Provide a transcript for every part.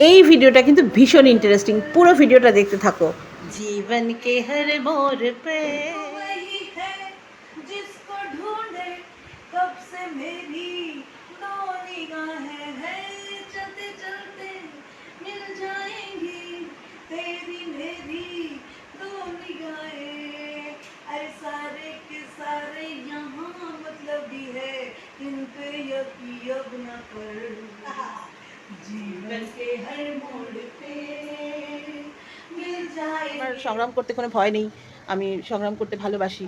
এই ভিডিওটা কিন্তু ভীষণ ইন্টারেস্টিং পুরো ভিডিওটা দেখতে থাকো জীবন কে হর মোর পে वही है जिसको ढूंढे कब से मेरी दो निगाहें हैं चलते चलते मिल जाएंगी तेरी मेरी दो निगाहें अरे सारे के सारे यहाँ मतलब भी है इन पे यकीन न कर আমার সংগ্রাম করতে কোনো ভয় নেই। আমি সংগ্রাম করতে ভালোবাসি।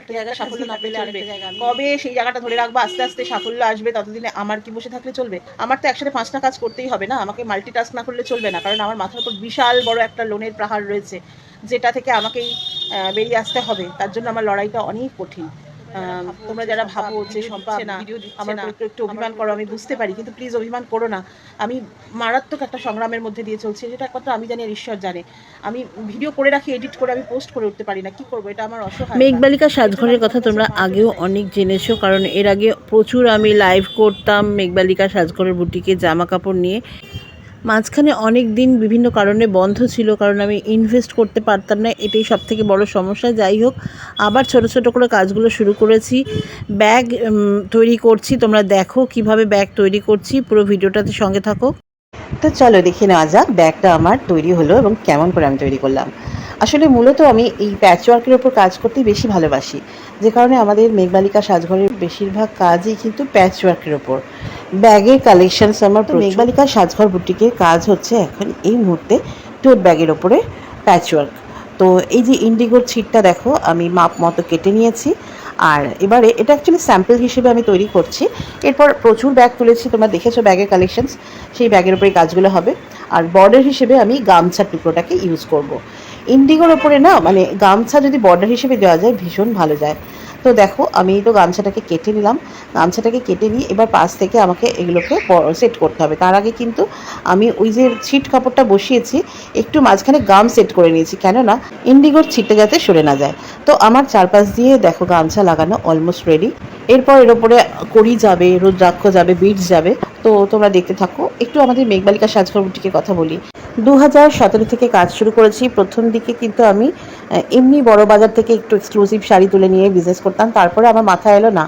একটা জায়গায় সাফল্য না পেলে আসবে জায়গা কবে সেই জায়গাটা ধরে রাখব? আস্তে আস্তে সাফল্য আসবে ততদিনে আমার কি বসে থাকলে চলবে? আমার তো একসাথে পাঁচটা কাজ করতেই হবে না। আমাকে মাল্টিটাস্ক না করলে চলবে না কারণ আমার মাথার উপর বিশাল বড় একটা লোনের পাহাড় রয়েছে যেটা থেকে আমাকেই বেরিয়ে আসতে হবে। তার জন্য আমার লড়াইটা অনেক কঠিন। তোমরা যারা ভাবো যে সম্পা না আমার উপর একটু অভিমান করো আমি বুঝতে পারি কিন্তু প্লিজ অভিমান করো না। আমি মারাত্মক একটা সংগ্রামের মধ্যে দিয়ে চলছি যেটা একমাত্র আমি জানি আর ঈশ্বর জানে। আমি ভিডিও করে রাখি এডিট করে আমি পোস্ট করে উঠতে পারি না কি করব? এটা আমার অসহায় মেঘবালিকা সাজঘরের কথা তোমরা আগেও অনেক জেনেছো কারণ এর আগে প্রচুর আমি লাইভ করতাম মেঘবালিকা সাজঘরের বুটিকে জামা কাপড় নিয়ে। মাঝখানে অনেক দিন বিভিন্ন কারণে বন্ধ ছিল, কারণ আমি ইনভেস্ট করতে পারতাম না, এটাই সব থেকে বড় সমস্যা। যাই হোক, আবার ছোট ছোট করে কাজগুলো শুরু করেছি। ব্যাগ তৈরি করছি, তোমরা দেখো কীভাবে ব্যাগ তৈরি করছি, পুরো ভিডিওটাতে সঙ্গে থাকো। তো চলো দেখে নেওয়া যাক ব্যাগটা আমার তৈরি হলো এবং কেমন করে আমি তৈরি করলাম। আসলে মূলত আমি এই প্যাচ ওয়ার্কের ওপর কাজ করতেই বেশি ভালোবাসি। যে কারণে আমাদের মেঘবালিকা সাজঘরের বেশিরভাগ কাজই কিন্তু প্যাচ ওয়ার্কের ওপর ব্যাগের কালেকশনস আমার তো মেঘবালিকা সাজঘর বুটিকের কাজ হচ্ছে এখন এই মুহূর্তে টোট ব্যাগের ওপরে প্যাচ ওয়ার্ক তো এই যে ইন্ডিগোর ছিটটা দেখো আমি মাপ মতো কেটে নিয়েছি। আর এবারে এটা অ্যাকচুয়ালি স্যাম্পল হিসেবে আমি তৈরি করছি। এরপর প্রচুর ব্যাগ তুলেছি তোমরা দেখেছ ব্যাগের কালেকশনস সেই ব্যাগের উপরে কাজগুলো হবে। আর বর্ডার হিসেবে আমি গামছার টুকরোটাকে ইউজ করব। ইন্ডিগোর ওপরে না মানে গামছা যদি বর্ডার হিসেবে দেওয়া যায়, ভীষণ ভালো যায়। তো দেখো, আমি তো গামছাটাকে কেটে নিলাম। গামছাটাকে কেটে নিয়ে এবার পাশ থেকে আমাকে এগুলোকে সেট করতে হবে। তার আগে কিন্তু আমি ওই যে ছিট কাপড়টা বসিয়েছি, একটু মাঝখানে গাম সেট করে নিয়েছি, কেননা ইন্ডিগোর ছিটটা যাতে সরে না যায়। তো আমার চারপাশ দিয়ে দেখো গামছা লাগানো অলমোস্ট রেডি এরপর এর ওপরে কড়ি যাবে, রুদ্রাক্ষ যাবে বিটস যাবে। তো তোমরা দেখতে থাকো। একটু আমাদের মেঘবালিকা সাজঘর কথা বলি। দু হাজার সতেরো থেকে কাজ শুরু করেছি। প্রথম দিকে কিন্তু আমি এমনি বড় বাজার থেকে একটু এক্সক্লুসিভ শাড়ি তুলে নিয়ে বিজনেস করতাম। তারপরে আমার মাথায় এলো, না,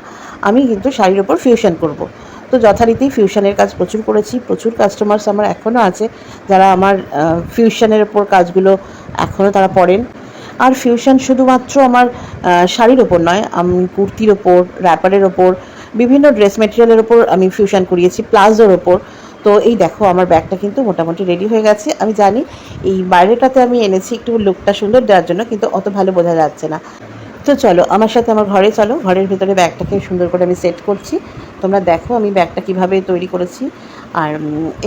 আমি কিন্তু শাড়ির ওপর ফিউশন করব। তো যথারীতি ফিউশনের কাজ প্রচুর করেছি। প্রচুর কাস্টমার্স আমার এখনও আছে। যারা আমার ফিউশনের ওপর কাজগুলো এখনও তারা পড়েন। আর ফিউশন শুধুমাত্র আমার শাড়ির ওপর নয়, আমি কুর্তির ওপর র্যাপারের ওপর বিভিন্ন ড্রেস মেটেরিয়ালের ওপর আমি ফিউশন করিয়েছি, প্লাজোর ওপর তো এই দেখো, আমার ব্যাগটা কিন্তু মোটামুটি রেডি হয়ে গেছে। আমি জানি এই বাইরেটাতে আমি এনেছি একটু লুকটা সুন্দর দেওয়ার জন্য, কিন্তু অত ভালো বোঝা যাচ্ছে না। তো চলো, আমার সাথে আমার ঘরে চলো। ঘরের ভিতরে ব্যাগটাকে সুন্দর করে আমি সেট করছি। তোমরা দেখো আমি ব্যাগটা কীভাবে তৈরি করেছি। আর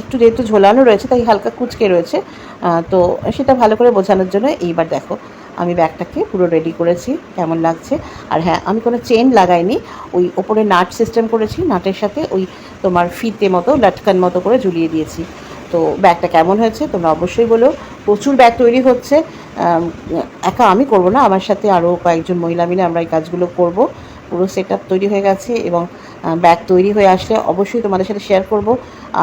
একটু যেহেতু ঝোলানো রয়েছে, তাই হালকা কুচকে রয়েছে। তো সেটা ভালো করে বোঝানোর জন্য এইবার দেখো। আমি ব্যাগটাকে পুরো রেডি করেছি, কেমন লাগছে? আর হ্যাঁ আমি কোনো চেন লাগাইনি, ওই ওপরে নাট সিস্টেম করেছি নাটের সাথে ওই তোমার ফিতে মতো, লাটকান মতো করে ঝুলিয়ে দিয়েছি। তো ব্যাগটা কেমন হয়েছে তোমরা অবশ্যই বলো। প্রচুর ব্যাগ তৈরি হচ্ছে একা আমি করব না, আমার সাথে আরও কয়েকজন মহিলা মিলে আমরা এই কাজগুলো করব। পুরো সেট তৈরি হয়ে গেছে এবং ব্যাগ তৈরি হয়ে আসলে অবশ্যই তোমাদের সাথে শেয়ার করব।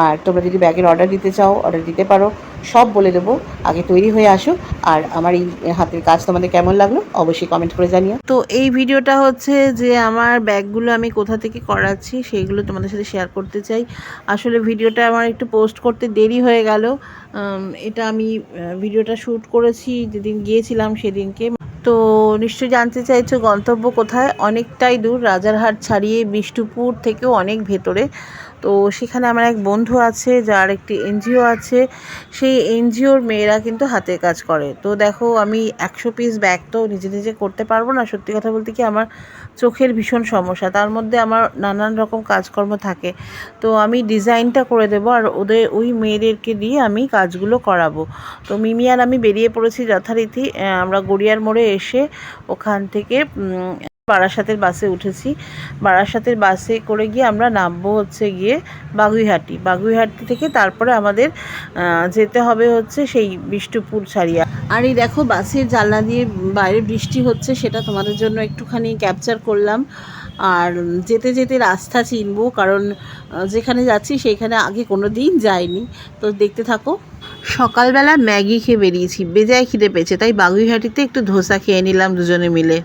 আর তোমরা যদি ব্যাগের অর্ডার দিতে চাও অর্ডার দিতে পারো। সব বলে দেবো। আগে তৈরি হয়ে আসুক। আর আমার এই হাতের কাজ তোমাদের কেমন লাগল অবশ্যই কমেন্ট করে জানিও। তো এই ভিডিওটা হচ্ছে যে আমার ব্যাগগুলো আমি কোথা থেকে করাচ্ছি সেইগুলো তোমাদের সাথে শেয়ার করতে চাই। আসলে ভিডিওটা আমার একটু পোস্ট করতে দেরি হয়ে গেল। এটা আমি ভিডিওটা শ্যুট করেছি যেদিন গিয়েছিলাম সেদিনকে। তো নিশ্চয়ই জানতে চাইছো গন্তব্য কোথায়? অনেকটাই দূর, রাজারহাট ছাড়িয়ে বিষ্ণুপুর থেকেও অনেক ভেতরে। তো সেখানে আমার এক বন্ধু আছে, যার একটি এনজিও আছে। সেই এনজিওর মেয়েরা কিন্তু হাতের কাজ করে। তো দেখো, আমি একশো পিস ব্যাগ তো নিজে নিজে করতে পারব না। সত্যি কথা বলতে কি আমার চোখের ভীষণ সমস্যা। তার মধ্যে আমার নানান রকম কাজকর্ম থাকে। তো আমি ডিজাইনটা করে দেবো আর ওদের ওই মেয়েদেরকে দিয়ে আমি কাজগুলো করাবো। তো মিমি আর আমি বেরিয়ে পড়েছি যথারীতি। আমরা গড়িয়ার মোড়ে এসে ওখান থেকে বারাসাতের বাসে উঠেছি। বারাসাতের বাসে করে গিয়ে আমরা নামবো হচ্ছে গিয়ে বাগুইহাটি। বাগুইহাটি থেকে তারপরে আমাদের যেতে হবে হচ্ছে সেই বিষ্ণুপুর ছাড়িয়া আর এই দেখো বাসের জানলা দিয়ে বাইরে বৃষ্টি হচ্ছে, সেটা তোমাদের জন্য একটুখানি ক্যাপচার করলাম। আর যেতে যেতে রাস্তা চিনবো, কারণ যেখানে যাচ্ছি সেইখানে আগে কোনো দিন যাইনি। তো দেখতে থাকো, সকালবেলা ম্যাগি খেয়ে বেরিয়েছি। বেজায় খিদে পেয়েছে, তাই বাগুইহাটিতে একটু ধোসা খেয়ে নিলাম দুজনে মিলে।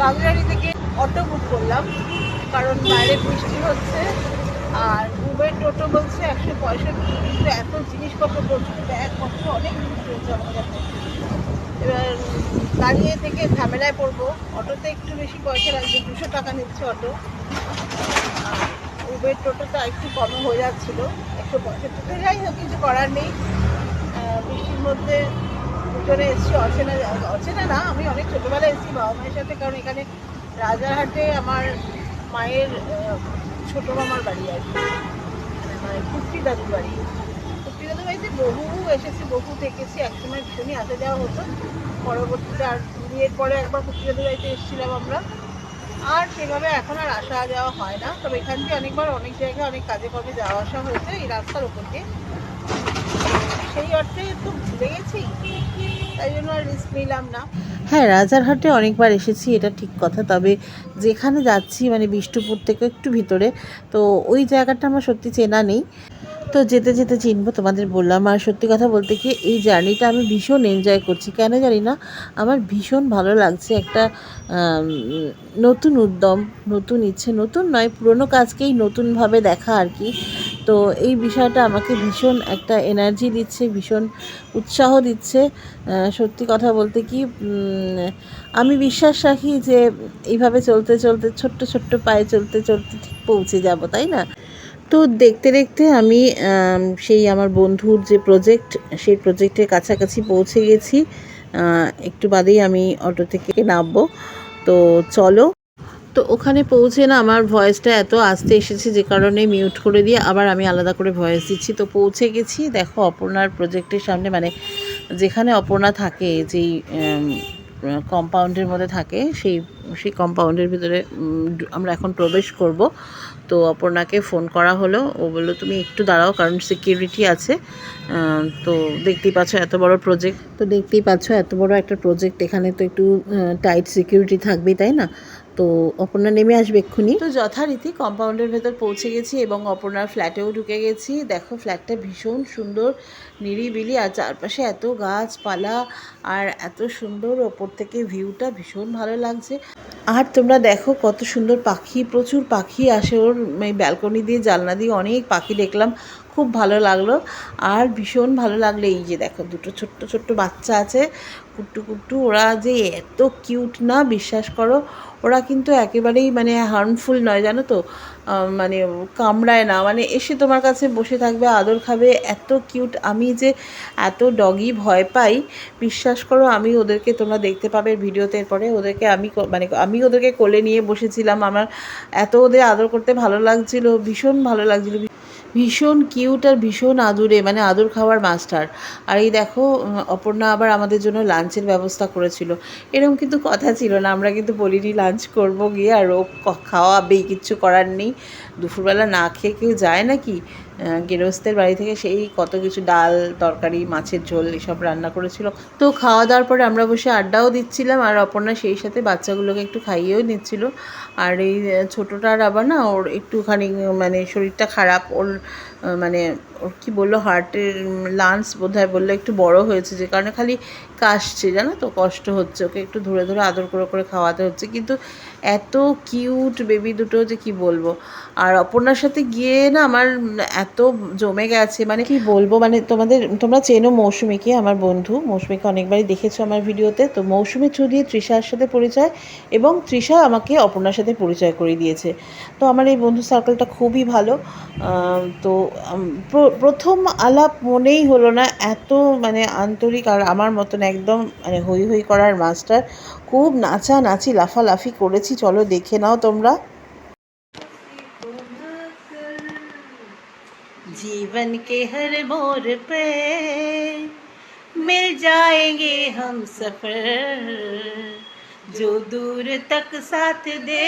বাগুইহাটি থেকে অটো বুক করলাম, কারণ বাইরে বৃষ্টি হচ্ছে, আর উবের টোটো বলছে একশো পঁয়ষট্টি, কিন্তু এত জিনিসপত্র প্রচুর ব্যাগপত্র অনেক জিনিস রয়েছে আমার কাছে। এবার দাঁড়িয়ে থেকে ঝামেলায় পড়ব, অটোতে একটু বেশি পয়সা লাগবে, দুশো টাকা নিচ্ছে অটো। উবের টোটোটা একটু কমে হয়ে যাচ্ছিল, একশো পঁয়ষট্টিতে। যাই হোক, কিছু করার নেই। বৃষ্টির মধ্যে দুজনে এসেছি, অচেনা অচেনা না, আমি অনেক ছোটোবেলায় এসেছি বাবা মায়ের সাথে, কারণ এখানে রাজারহাটে আমার মায়ের ছোটো মামার বাড়ি আর কি। মানে কুর্তি দাদুর বাড়ি। কুর্তি দাদুর বাড়িতে বহু এসেছি, বহু দেখেছি, একসময় ভীষণই আসা যাওয়া হতো। পরবর্তীতে আর বিয়ের পরে একবার কুর্তি দাদুর বাড়িতে এসেছিলাম আমরা। আর সেভাবে এখন আর আসা যাওয়া হয় না। তবে এখান থেকে অনেকবার অনেক জায়গায় অনেক কাজে কর্মে যাওয়া আসা হয়েছে, এই রাস্তার ওপর দিয়ে। সেই অর্থে একটু হ্যাঁ রাজারহাটে অনেকবার এসেছি, এটা ঠিক কথা। তবে যেখানে যাচ্ছি মানে বিষ্ণুপুর থেকে একটু ভিতরে, তো ওই জায়গাটা আমার সত্যি চেনা নেই। তো যেতে যেতে চিনবো, তোমাদের বললাম। আর সত্যি কথা বলতে কি, এই জার্নিটা আমি ভীষণ এনজয় করছি। কেন জানি না, আমার ভীষণ ভালো লাগছে একটা নতুন উদ্যম, নতুন ইচ্ছে, নতুন নয়, পুরনো কাজকেই নতুনভাবে দেখা আর কি। তো এই বিষয়টা আমাকে ভীষণ একটা এনার্জি দিচ্ছে, ভীষণ উৎসাহ দিচ্ছে। সত্যি কথা বলতে কি আমি বিশ্বাস রাখি যে এইভাবে চলতে চলতে, ছোট্ট ছোট্ট পায়ে চলতে চলতে ঠিক পৌঁছে যাব, তাই না? তো দেখতে দেখতে আমি সেই আমার বন্ধুর যে প্রজেক্ট সেই প্রজেক্টের কাছাকাছি পৌঁছে গেছি। একটু বাদেই আমি অটো থেকে নামবো। তো চলো। তো ওখানে পৌঁছে না আমার ভয়েসটা এত আস্তে এসেছে যে কারণে মিউট করে দিয়ে আবার আমি আলাদা করে ভয়েস দিচ্ছি। তো পৌঁছে গেছি। দেখো অপর্ণার প্রজেক্টের সামনে মানে যেখানে অপর্ণা থাকে, যেই কম্পাউন্ডের মধ্যে থাকে, সেই সেই কম্পাউন্ডের ভিতরে আমরা এখন প্রবেশ করব। তো অপর্ণাকে ফোন করা হলো। ও বলল, তুমি একটু দাঁড়াও কারণ সিকিউরিটি আছে। তো দেখতেই পাচ্ছ এত বড় প্রজেক্ট তো দেখতেই পাচ্ছ এত বড় একটা প্রজেক্ট এখানে তো একটু টাইট সিকিউরিটি থাকবেই, তাই না? তো অপর্ণা নেমে আসবে এক্ষুনি। তো যথারীতি কম্পাউন্ডের ভেতর পৌঁছে গেছি এবং অপর্ণার ফ্ল্যাটেও ঢুকে গেছি। দেখো ফ্ল্যাটটা ভীষণ সুন্দর, নিরিবিলি আর চারপাশে এত গাছপালা আর এত সুন্দর ওপর থেকে ভিউটা ভীষণ ভালো লাগছে। আর তোমরা দেখো কত সুন্দর পাখি, প্রচুর পাখি আসে ওর ব্যালকনি দিয়ে, জানলা দিয়ে অনেক পাখি দেখলাম। খুব ভালো লাগল। আর ভীষণ ভালো লাগল এই যে দেখো, দুটো ছোট্ট ছোট্ট বাচ্চা আছে। কুট্টু কুট্টু, ওরা যে এত কিউট না, বিশ্বাস করো, ওরা কিন্তু একেবারেই মানে হার্মফুল নয়, জানো তো? মানে কামড়ায় না। মানে এসে তোমার কাছে বসে থাকবে, আদর খাবে, এত কিউট আমি যে এত ডগি ভয় পাই, বিশ্বাস করো, আমি ওদেরকে তোমরা দেখতে পাবে ভিডিওতে পরে ওদেরকে আমি মানে আমি ওদেরকে কোলে নিয়ে বসেছিলাম। আমার এত ওদের আদর করতে ভালো লাগছিল, ভীষণ ভালো লাগছিল। ভীষণ কিউট আর ভীষণ আদুরে মানে আদর খাওয়ার মাস্টার আর এই দেখো অপর্ণা আবার আমাদের জন্য লাঞ্চের ব্যবস্থা করেছিল। এরকম কিন্তু কথা ছিল না, আমরা কিন্তু বলিনি লাঞ্চ করব গিয়ে, আর ও খাওয়াবেই, কিচ্ছু করার নেই। দুপুরবেলা না খেয়ে কেউ যায় নাকি? গেরস্তের বাড়ি থেকে সেই কত কিছু ডাল, তরকারি, মাছের ঝোল এসব রান্না করেছিল। তো খাওয়া দাওয়ার পরে আমরা বসে আড্ডাও দিচ্ছিলাম, আর অপর্ণা সেই সাথে বাচ্চাগুলোকে একটু খাইয়েও নিচ্ছিল। আর এই ছোটোটার আবার না ওর একটুখানি মানে শরীরটা খারাপ, ওর মানে ওর কী বলল, হার্টের লান্স বোধ হয় বলল, একটু বড় হয়েছে, যে কারণে খালি কাশছে, জানো তো? কষ্ট হচ্ছে, ওকে একটু ধরে ধরে আদর করে করে খাওয়াতে হচ্ছে। কিন্তু এত কিউট বেবি দুটো যে কি বলব? আর অপর্ণার সাথে গিয়ে না আমার এত জমে গেছে মানে কি বলব? মানে তোমাদের, তোমরা চেনো মৌসুমিকে, আমার বন্ধু। মৌসুমিকে অনেকবারই দেখেছ আমার ভিডিওতে। তো মৌসুমি থ্রু দিয়ে তৃষার সাথে পরিচয় এবং তৃষা আমাকে অপর্ণার সাথে পরিচয় করে দিয়েছে। তো আমার এই বন্ধু সার্কেলটা খুবই ভালো। তো প্রথম আলাপ মনেই হলো না এত মানে আন্তরিক আর আমার মতন একদম মানে হই হই করার মাস্টার খুব নাচা নাচি লাফালাফি করেছি চলো দেখে নাও তোমরা जीवन के हर मोड़ पे मिल जाएंगे हम सफर जो दूर तक साथ दे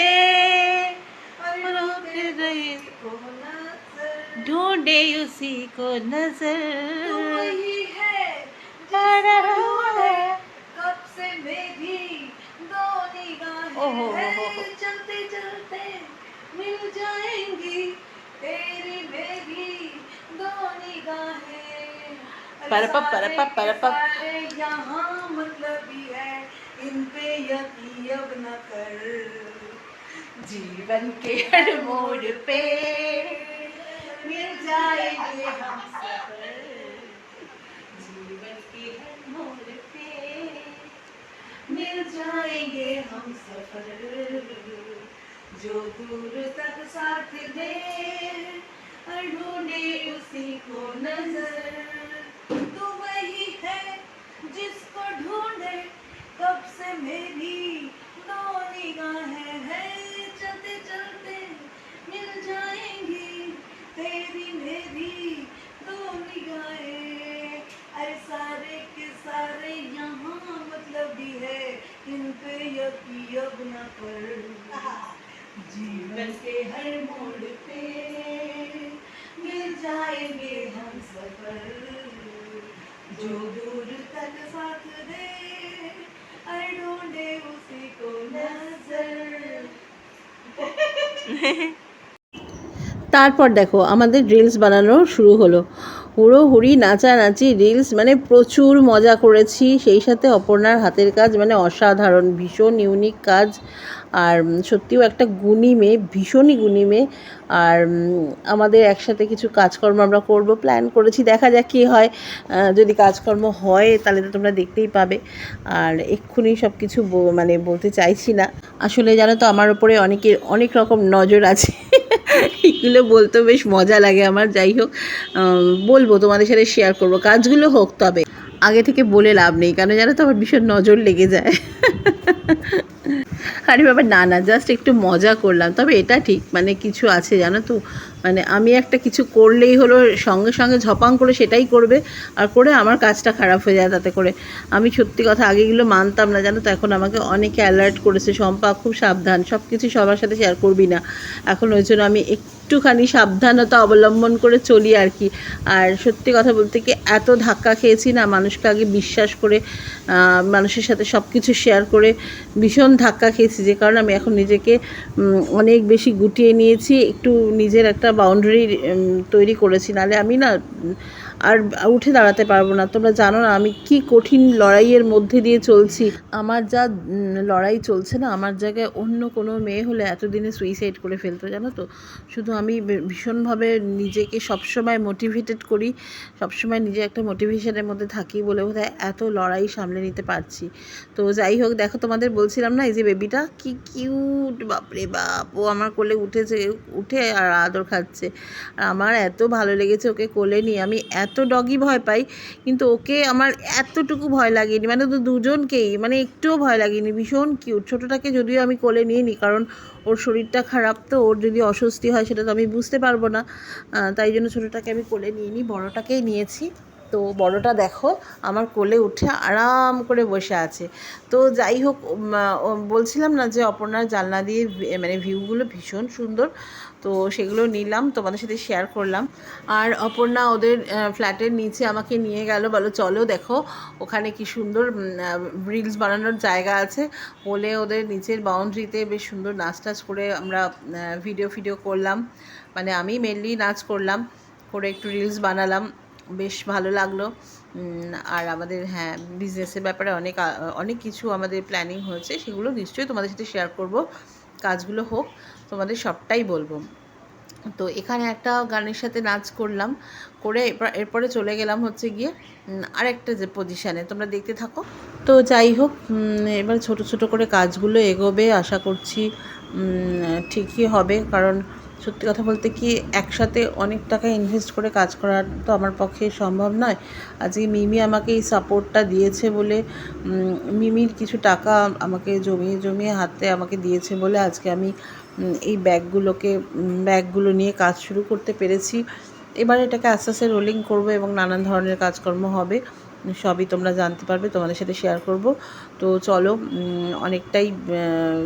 रोक रहे ढूंढे उसी को नजर वही है आ रहा है कब से मैं भी दो निगाहें ओहो, चलते चलते मिल जाएँगी। तेरी मेरी दो निगाहें। यहाँ मतलब ही है। इन पे यकीन अब न कर। जीवन के हर मोड़ पे मिल जाएँगे हम सफ़र जीवन के हर मोड़ पे मिल जाएँगे हम सफ़र, जो दूर तक साथ दे। ढूंढे उसी को नज़र तो वही है जिसको ढूंढे कब से मेरी जीवन के हर मोड़ पे मिल जाएंगे हम सफर जो दूर तक साथ दे अरे ढूंढे उसी को नजर তারপর দেখো আমাদের রিলস বানানো শুরু হলো হুড়ো হুড়ি নাচানাচি রিলস মানে প্রচুর মজা করেছি। সেই সাথে অপর্ণার হাতের কাজ মানে অসাধারণ, ভীষণ ইউনিক কাজ। আর সত্যিও একটা গুণী মেয়ে, ভীষণই গুণী মেয়ে। আর আমাদের একসাথে কিছু কাজকর্ম আমরা করব প্ল্যান করেছি। দেখা যাক কী হয়। যদি কাজকর্ম হয়, তাহলে তো তোমরা দেখতেই পাবে। আর এক্ষুনি সব কিছু মানে বলতে চাইছি না। আসলে জানো তো, আমার ওপরে অনেকের অনেক রকম নজর আছে। এগুলো বলতে বেশ মজা লাগে আমার, যাই হোক বলব, তোমাদের সাথে শেয়ার করব। কাজগুলো হোক তবে, আগে থেকে বলে লাভ নেই কারণ জানো তো আমার ভীষণ নজর লেগে যায়। আরে বাবা, না না জাস্ট একটু মজা করলাম। তবে এটা ঠিক মানে কিছু আছে, জানো তো? মানে আমি একটা কিছু করলেই হলো, সঙ্গে সঙ্গে ঝপাং করে সেটাই করবে আর করে আমার কাজটা খারাপ হয়ে যায় তাতে করে। আমি সত্যি কথা আগেগুলো মানতাম না, জানো তো? এখন আমাকে অনেকে অ্যালার্ট করেছে, শম্পা খুব সাবধান সব কিছু সবার সাথে শেয়ার করবি না। এখন ওই জন্য আমি একটুখানি সাবধানতা অবলম্বন করে চলি আর কি। আর সত্যি কথা বলতে কি, এত ধাক্কা খেয়েছি না, মানুষকে আগে বিশ্বাস করে মানুষের সাথে সব কিছু শেয়ার করে ভীষণ ধাক্কা খেয়েছি। যে কারণে আমি এখন নিজেকে অনেক বেশি গুটিয়ে নিয়েছি, একটু নিজের একটা বাউন্ডারি তৈরি করেছি। নাহলে আমি না আর উঠে দাঁড়াতে পারব না। তোমরা জানো না আমি কি কঠিন লড়াইয়ের মধ্যে দিয়ে চলছি। আমার যা লড়াই চলছে না, আমার জায়গায় অন্য কোনো মেয়ে হলে এতদিনে সুইসাইড করে ফেলতো, জানো তো? শুধু আমি ভীষণভাবে নিজেকে সবসময় মোটিভেটেড করি, সবসময় নিজে একটা মোটিভেশনের মধ্যে থাকি বলে বোধহয় এত লড়াই সামলে নিতে পারছি। তো যাই হোক, দেখো তোমাদের বলছিলাম না, এই যে বেবিটা কি কিউট বাপরে বাপ, ও আমার কোলে উঠেছে, উঠে আর আদর খাচ্ছে। আর আমার এত ভালো লেগেছে ওকে কোলে নিয়ে, আমি এত ডগি ভয় পাই, কিন্তু ওকে আমার এতটুকু ভয় লাগেনি মানে তো দুজনকেই মানে একটুও ভয় লাগেনি, ভীষণ কিউট ছোটোটাকে যদিও আমি কোলে নিয়ে নিই কারণ ওর শরীরটা খারাপ, তো ওর যদি অস্বস্তি হয় সেটা তো আমি বুঝতে পারব না। তাই জন্য ছোটোটাকে আমি কোলে নিয়ে নিই বড়োটাকেই নিয়েছি। তো বড়টা দেখো, আমার কোলে উঠে আরাম করে বসে আছে। তো যাই হোক বলছিলাম না যে অপর্ণার জানলা দিয়ে মানে ভিউগুলো ভীষণ সুন্দর। তো সেগুলো নিলাম, তোমাদের সাথে শেয়ার করলাম। আর অপর্ণা ওদের ফ্ল্যাটের নিচে আমাকে নিয়ে গেল, বলো চলো দেখো, ওখানে কি সুন্দর রিলস বানানোর জায়গা আছে। বলে ওদের নিচের বাউন্ডারিতে বেশ সুন্দর নাচ টাচ করে আমরা ভিডিও ফিডিও করলাম। মানে আমি মেনলি নাচ করলাম, করে একটু রিলস বানালাম। বেশ ভালো লাগল। আর আমাদের হ্যাঁ বিজনেসের ব্যাপারে অনেক অনেক কিছু আমাদের প্ল্যানিং হয়েছে, সেগুলো নিশ্চয়ই তোমাদের সাথে শেয়ার করব। কাজগুলো হোক, তোমাদের সবটাই বলব। তো এখানে একটা গানের সাথে নাচ করলাম, করে এরপরে চলে গেলাম হচ্ছে গিয়ে আরেকটা যে পজিশানে তোমরা দেখতে থাকো। তো যাই হোক এবার ছোট ছোট করে কাজগুলো এগোবে, আশা করছি ঠিকই হবে, কারণ সত্যি কথা বলতে কি একসাথে অনেক টাকা ইনভেস্ট করে কাজ করা তো আমার পক্ষে সম্ভব নয়। আজকে মিমি আমাকে এই সাপোর্টটা দিয়েছে বলে মিমির কিছু টাকা আমাকে জমিয়ে জমিয়ে হাতে আমাকে দিয়েছে বলে আজকে আমি এই ব্যাগগুলোকে ব্যাগগুলো নিয়ে কাজ শুরু করতে পেরেছি। এবার এটাকে আস্তে আস্তে রোলিং করব এবং নানান ধরনের কাজকর্ম হবে। সবই তোমরা জানতে পারবে, তোমাদের সাথে শেয়ার করব। তো চলো অনেকটাই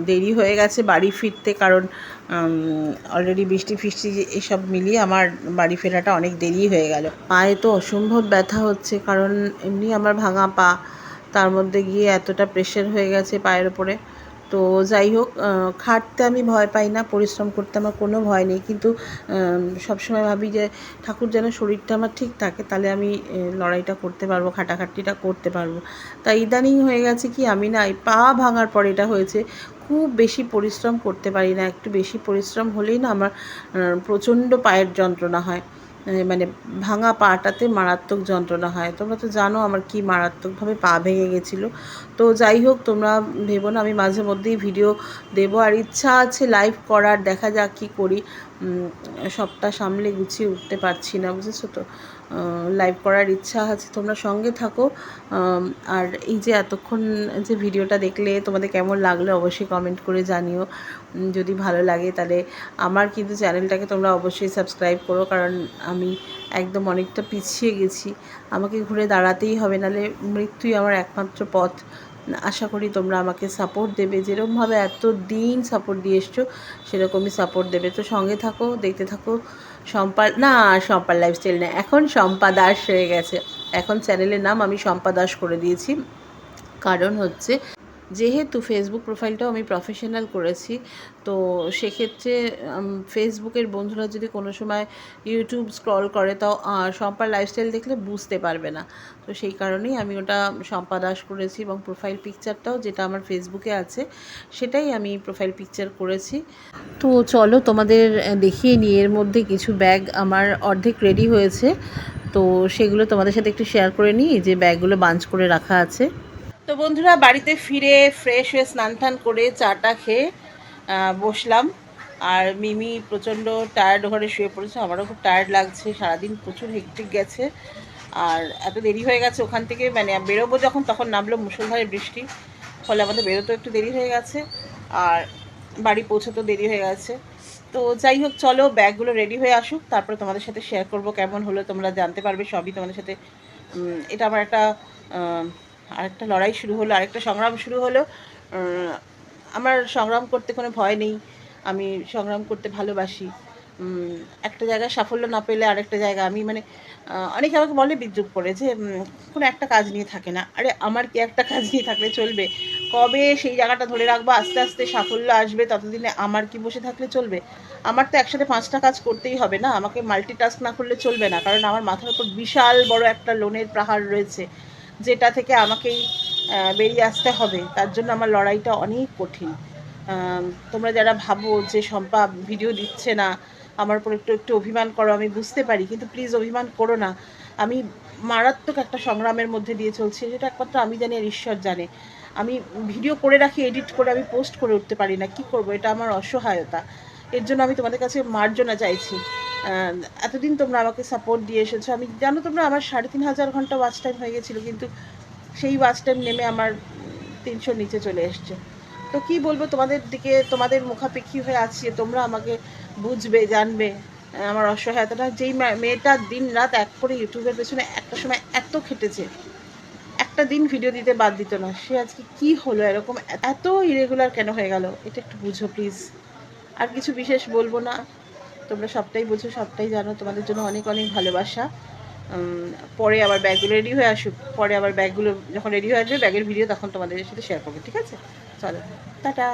দেরি হয়ে গেছে বাড়ি ফিরতে কারণ অলরেডি বৃষ্টি ফিষ্টি এসব মিলিয়ে আমার বাড়ি ফেরাটা অনেক দেরি হয়ে গেল। পায়ে তো অসম্ভব ব্যথা হচ্ছে কারণ এমনি আমার ভাঙা পা, তার মধ্যে গিয়ে এতটা প্রেশার হয়ে গেছে পায়ের ওপরে তো যাই হোক খাটতে আমি ভয় পাই না, পরিশ্রম করতে আমার কোনো ভয় নেই। কিন্তু সবসময় ভাবি যে, ঠাকুর যেন শরীরটা আমার ঠিক থাকে, তাহলে আমি লড়াইটা করতে পারব, খাটাখাটনিটা করতে পারব। তাই ইদানিং হয়ে গেছে কি, আমি না পা ভাঙার পর এটা হয়েছে, খুব বেশি পরিশ্রম করতে পারি না, একটু বেশি পরিশ্রম হলেই না আমার প্রচণ্ড পায়ের যন্ত্রণা হয়। মানে ভাঙা পাটাতে মারাত্মক যন্ত্রণা হয়। তোমরা তো জানো আমার কি মারাত্মকভাবে পা ভেঙে গেছিল। তো যাই হোক, তোমরা ভেবো না, আমি মাঝে মধ্যেই ভিডিও দেবো। আর ইচ্ছা আছে লাইভ করার, দেখা যাক কী করি। সবটা সামলে গুছিয়ে উঠতে পারছি না, বুঝেছ তো? লাইভ করার ইচ্ছা আছে, তোমরা সঙ্গে থাকো। আর এই যে এতক্ষণ যে ভিডিওটা দেখলে তোমাদের কেমন লাগল অবশ্যই কমেন্ট করে জানিও। যদি ভালো লাগে তাহলে আমার কিন্তু চ্যানেলটাকে তোমরা অবশ্যই সাবস্ক্রাইব করো, কারণ আমি একদম অনেকটা পিছিয়ে গেছি। আমাকে ঘুরে দাঁড়াতেই হবে, নাহলে মৃত্যুই আমার একমাত্র পথ। আশা করি তোমরা আমাকে সাপোর্ট দেবে। যেরকমভাবে এত দিন সাপোর্ট দিয়ে এসছো, সেরকমই সাপোর্ট দেবে। তো সঙ্গে থাকো, দেখতে থাকো। সম্পা, না, সম্পার লাইফস্টাইল না এখন সম্পা দাস হয়ে গেছে। এখন চ্যানেলের নাম আমি সম্পা দাস করে দিয়েছি। কারণ হচ্ছে যেহেতু ফেসবুক প্রোফাইলটাও আমি প্রফেশনাল করেছি, তো সেক্ষেত্রে ফেসবুকের বন্ধুরা যদি কোনো সময় ইউটিউব স্ক্রল করে, তাও শম্পার লাইফস্টাইল দেখলে বুঝতে পারবে না। তো সেই কারণেই আমি ওটা শম্পা দাস করেছি এবং প্রোফাইল পিকচারটাও যেটা আমার ফেসবুকে আছে, সেটাই আমি প্রোফাইল পিকচার করেছি। তো চলো তোমাদের দেখিয়ে নিই। এর মধ্যে কিছু ব্যাগ আমার অর্ধেক রেডি হয়েছে। তো সেগুলো তোমাদের সাথে একটু শেয়ার করে নিই, যে ব্যাগগুলো বাঞ্চ করে রাখা আছে। তো বন্ধুরা, বাড়িতে ফিরে ফ্রেশ হয়ে স্নান টান করে চাটা খেয়ে বসলাম। আর মিমি প্রচণ্ড টায়ার্ড ঘরে শুয়ে পড়েছে, আমারও খুব টায়ার্ড লাগছে, সারাদিন প্রচুর হেক্টিক গেছে। আর এত দেরি হয়ে গেছে ওখান থেকে মানে বেরোবো যখন, তখন নামলো মুসলধারে বৃষ্টি, ফলে আমাদের বেরোতেও একটু দেরি হয়ে গেছে। আর বাড়ি পৌঁছতেও দেরি হয়ে গেছে। তো যাই হোক, চলো ব্যাগগুলো রেডি হয়ে আসুক, তারপরে তোমাদের সাথে শেয়ার করব কেমন হলো, তোমরা জানতে পারবে সবই তোমাদের সাথে। এটা আমার একটা আরেকটা লড়াই শুরু হলো, আরেকটা সংগ্রাম শুরু হলো। আমার সংগ্রাম করতে কোনো ভয় নেই, আমি সংগ্রাম করতে ভালোবাসি। একটা জায়গায় সাফল্য না পেলে আরেকটা জায়গা, আমি মানে অনেকে আমাকে বলে বিদ্রুপ করে যে কোনো একটা কাজ নিয়ে থাকে না। আরে, আমার কি একটা কাজ নিয়ে থাকলে চলবে? কবে সেই জায়গাটা ধরে রাখব? আস্তে আস্তে সাফল্য আসবে, ততদিনে আমার কি বসে থাকলে চলবে? আমার তো একসাথে পাঁচটা কাজ করতেই হবে না, আমাকে মাল্টিটাস্ক না করলে চলবে না, কারণ আমার মাথার উপর বিশাল বড় একটা লোনের পাহাড় রয়েছে। যেটা থেকে আমাকেই বেরিয়ে আসতে হবে, তার জন্য আমার লড়াইটা অনেক কঠিন। তোমরা যারা ভাবো যে শম্পা ভিডিও দিচ্ছে না, আমার উপর একটু একটু অভিমান করো, আমি বুঝতে পারি, কিন্তু প্লিজ অভিমান করো না। আমি মারাত্মক একটা সংগ্রামের মধ্যে দিয়ে চলছি, যেটা একমাত্র আমি জানি আর ঈশ্বর জানে। আমি ভিডিও করে রাখি এডিট করে, আমি পোস্ট করে উঠতে পারি না, কি করব? এটা আমার অসহায়তা। এর জন্য আমি তোমাদের কাছে মার্জনা চাইছি। এতদিন তোমরা আমাকে সাপোর্ট দিয়ে এসেছ। আমি জানো তোমরা, আমার সাড়ে তিন হাজার ঘণ্টা ওয়াচ টাইম হয়ে গেছিল, কিন্তু সেই ওয়াচ টাইম নেমে আমার তিনশোর নিচে চলে এসছে। তো কি বলব, তোমাদের দিকে, তোমাদের মুখাপেক্ষী হয়ে আছি, তোমরা আমাকে বুঝবে, জানবে। আমার অসহায়তাটা যেই মেয়েটা দিন রাত এক করে ইউটিউবের পেছনে একটা সময় এত খেটেছে, একটা দিন ভিডিও দিতে বাদ দিত না, সে আজকে কি হলো, এরকম এত ইরেগুলার কেন হয়ে গেল? এটা একটু বুঝো প্লিজ আর কিছু বিশেষ বলব না। তোমরা সবটাই বুঝো, সবটাই জানো। তোমাদের জন্য অনেক অনেক ভালোবাসা। পরে আবার ব্যাগগুলো রেডি হয়ে আসুক। পরে আবার ব্যাগগুলো যখন রেডি হয়ে আসবে, ব্যাগের ভিডিও তখন তোমাদের সাথে শেয়ার করবে, ঠিক আছে? চলো, টাটা।